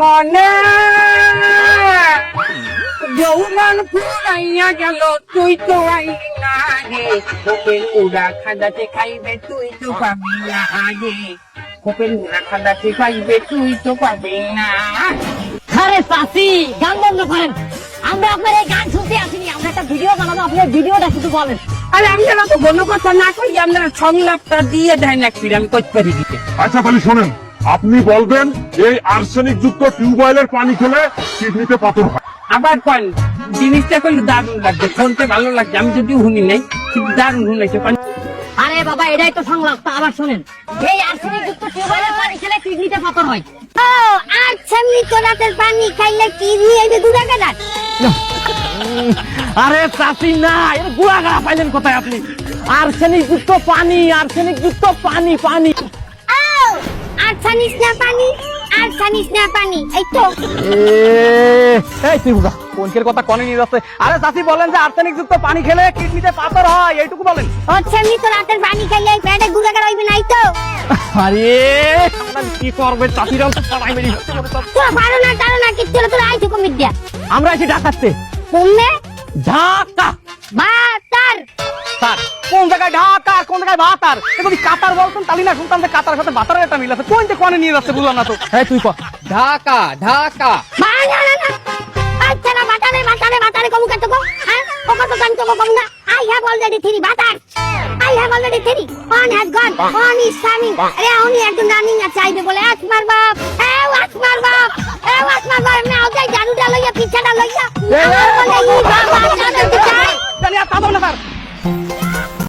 মনে। যৌবন ফুরাইয়া গেল তুই তো আইলি না আগে। কোপের উড়া খাদাতে খাইবে তুই তো পাবি না আগে। কোপের উড়া খাদাতে খাইবে তুই তো পাবি না আরে চাচি গান বন্ধ করেন। আমরা আপনার এই গান শুনতে আসিনি আমরা একটা ভিডিও বানাবো আপনার ভিডিওটা শুধু বলেন। আরে আমি যেন তো কোনো কথা না কই আপনারা সংলাপটা দিয়ে দেয় না ফিরে আমি করতে পারি আচ্ছা তাহলে শোনেন। আপনি বলবেন এই আর্সেনিক যুক্ত টিউবওয়েলের পানি খেলে কিডনিতে পাথর হয়। আবার কন জিনিসটা কই দারুণ লাগছে শুনতে ভালো লাগছে আমি যদিও শুনি নাই কিন্তু দারুণ শুনেছে কন আরে বাবা এটাই তো সংলাপ তা আবার শোনেন। এই আর্সেনিক যুক্ত টিউবওয়েলের পানি খেলে কিডনিতে পাথর হয়। ও আচ্ছা মৃত রাতের পানি খাইলে কি দিয়ে এই যে আরে চাষি না এর গুড়া গাড়া পাইলেন কোথায় আপনি? আর্সেনিক যুক্ত পানি আর্সেনিক যুক্ত পানি পানি। ও আচ্ছা নিস না পানি? আচ্ছা নিস না পানি। এই তো। এই তুই বুঝা কোনকের কথা কনে নিয়ে যাচ্ছে? আরে চাষি বলেন যে আর্সেনিক যুক্ত পানি খেলে কিডনিতে পাথর হয় এইটুকু বলেন। আচ্ছা মৃত রাতের পানি এই পেটে আগে রইবে নাই তো। আরে আপনার কি করবে চাষিরাও তো তো। তোরা পারো না না কিচ্ছু না তোরা আইছো কমিট দিয়া। আমরা এসে ডাকাচ্ছে কমবে ঢাকা। তার কোন জায়গায় ঢাকা কোন জায়গায় ভাতার যদি কাতার বলতেন তাহলে না শুনতাম যে কাতার সাথে ভাতারের একটা মিল আছে। কোন যে কোনে নিয়ে যাচ্ছে বুঝলাম না তো। হ্যাঁ তুই কর ঢাকা ঢাকা। বা না না না। আচ্ছা না বাটারে বাটারে বাটারে কমু কত কম হ্যাঁ ও কত কাম তো কম না। I have already three butter I have already three one has gone one is coming আরে উনি একজন রানিং আছে আইবে বলে আসমার বাপ এ আসমার বাপ এ আসমার বাপ। না ওই জাদুটা লইয়া পিছাটা লইয়া।